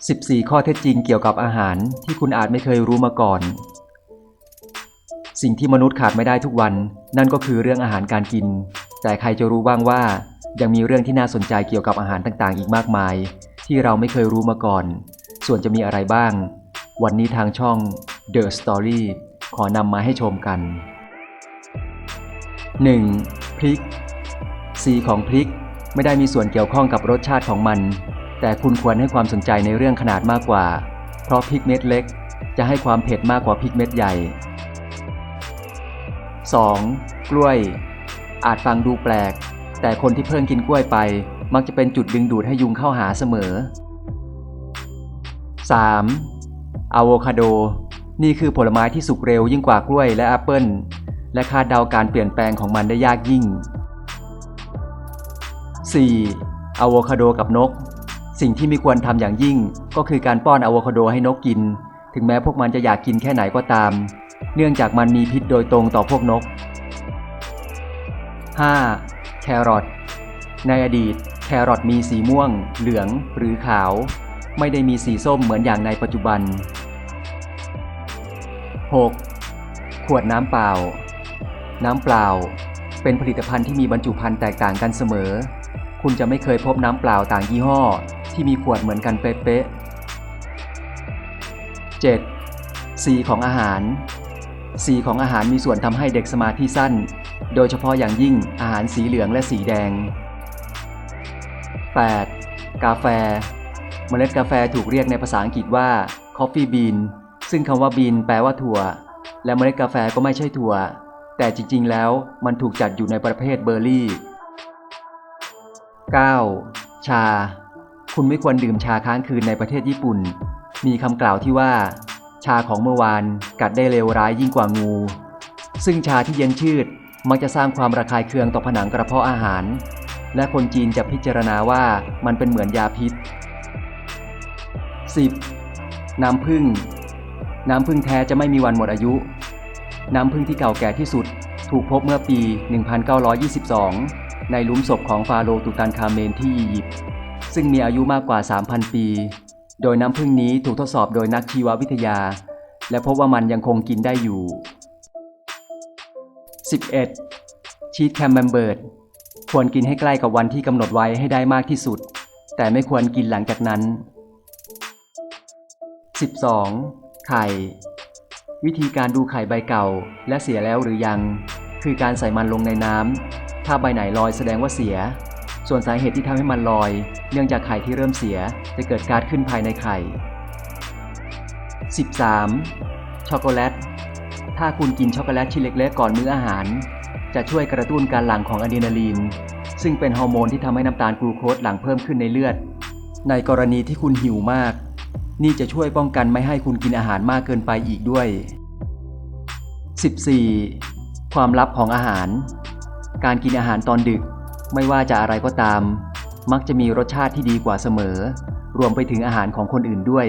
14 ข้อเท็จจริงเกี่ยวกับอาหารที่คุณอาจไม่เคยรู้มาก่อน สิ่งที่มนุษย์ขาดไม่ได้ทุกวัน นั่นก็คือเรื่องอาหารการกิน แต่ใครจะรู้บ้างว่า ยังมีเรื่องที่น่าสนใจเกี่ยวกับอาหารต่างๆ อีกมากมาย ที่เราไม่เคยรู้มาก่อน ส่วนจะมีอะไรบ้าง วันนี้ทางช่อง The Story ขอนำมาให้ชมกัน 1. พริก สีของพริกไม่ได้มีส่วนเกี่ยวข้องกับรสชาติของมัน แต่คุณควรให้ความสนใจในเรื่องขนาดมากกว่า เพราะพริกเม็ดเล็ก จะให้ความเผ็ดมากกว่าพริกเม็ดใหญ่ 2. กล้วย อาจฟังดูแปลก แต่คนที่เพิ่งกินกล้วยไป มักจะเป็นจุดดึงดูดให้ยุงเข้าหาเสมอ 3. อะโวคาโด นี่คือผลไม้ที่สุกเร็วยิ่งกว่ากล้วยและแอปเปิลและคาดเดาการเปลี่ยนแปลงของมันได้ยากยิ่ง 4. อะโวคาโดกับนก สิ่งที่ไม่ควรทำอย่างยิ่ง ก็คือการป้อนอะโวคาโดให้นกกิน ถึงแม้พวกมันจะอยากกินแค่ไหนก็ตาม เนื่องจากมันมีพิษโดยตรงต่อพวกนก 5. แครอทในอดีต แครอทมีสีม่วง เหลือง หรือขาว ไม่ได้มีสีส้มเหมือนอย่างในปัจจุบัน 6. ขวดน้ำเปล่า น้ำเปล่า เป็นผลิตภัณฑ์ที่มีบรรจุภัณฑ์แตกต่างกันเสมอ คุณจะไม่เคยพบน้ำเปล่าต่างยี่ห้อ ที่มีขวดเหมือนกันเป๊ะๆ 7. สีของอาหาร สีของอาหารมีส่วนทำให้เด็กสมาธิสั้น โดยเฉพาะอย่างยิ่งอาหารสีเหลืองและสีแดง 8. กาแฟ เมล็ดกาแฟถูกเรียกในภาษาอังกฤษว่า coffee bean ซึ่งคำว่า bean แปลว่าถั่ว และเมล็ดกาแฟก็ไม่ใช่ถั่ว แต่จริงๆแล้วมันถูกจัดอยู่ในประเภทเบอร์รี่ 9. ชา คุณไม่ควรดื่มชาค้างคืนในประเทศญี่ปุ่น มีคำกล่าวที่ว่า ชาของเมื่อวานกัดได้เลวร้ายยิ่งกว่างู ซึ่งชาที่เย็นชืดมักจะสร้างความระคายเคืองต่อผนังกระเพาะอาหาร และคนจีนจะพิจารณาว่ามันเป็นเหมือนยาพิษ 10. น้ำผึ้งน้ำผึ้งแท้จะไม่มีวันหมดอายุ น้ำผึ้งที่เก่าแก่ที่สุด ถูกพบเมื่อปี 1922 ในหลุมศพของฟาโรห์ตุตันคาเมนที่อียิปต์ซึ่งมีอายุมากกว่า 3,000 ปี โดยน้ำผึ้งนี้ถูกทดสอบโดยนักชีววิทยา และพบว่ามันยังคงกินได้อยู่ 11. ชีสแคมเบมเบิร์ดควรกินให้ใกล้กับวันที่กำหนดไว้ให้ได้มากที่สุด แต่ไม่ควรกินหลังจากนั้น 12. ไข่ วิธีการดูไข่ใบเก่า และเสียแล้วหรือยัง คือการใส่มันลงในน้ำ ถ้าใบไหนลอยแสดงว่าเสีย ส่วนสาเหตุที่ทำให้มันลอย เนื่องจากไข่ที่เริ่มเสียจะเกิดการขึ้นภายในไข่ 13. ช็อกโกแลต ถ้าคุณกินช็อกโกแลตชิ้นเล็กๆก่อนมื้ออาหาร จะช่วยกระตุ้นการหลั่งของอะดรีนาลีน ซึ่งเป็นฮอร์โมนที่ทำให้น้ำตาลกลูโคสหลั่งเพิ่มขึ้นในเลือด ในกรณีที่คุณหิวมาก นี่จะช่วยป้องกันไม่ให้คุณกินอาหารมากเกินไปอีกด้วย 14. ความลับของอาหาร การกินอาหารตอนดึก ไม่ว่าจะอะไรก็ตาม มักจะมีรสชาติที่ดีกว่าเสมอ รวมไปถึงอาหารของคนอื่นด้วย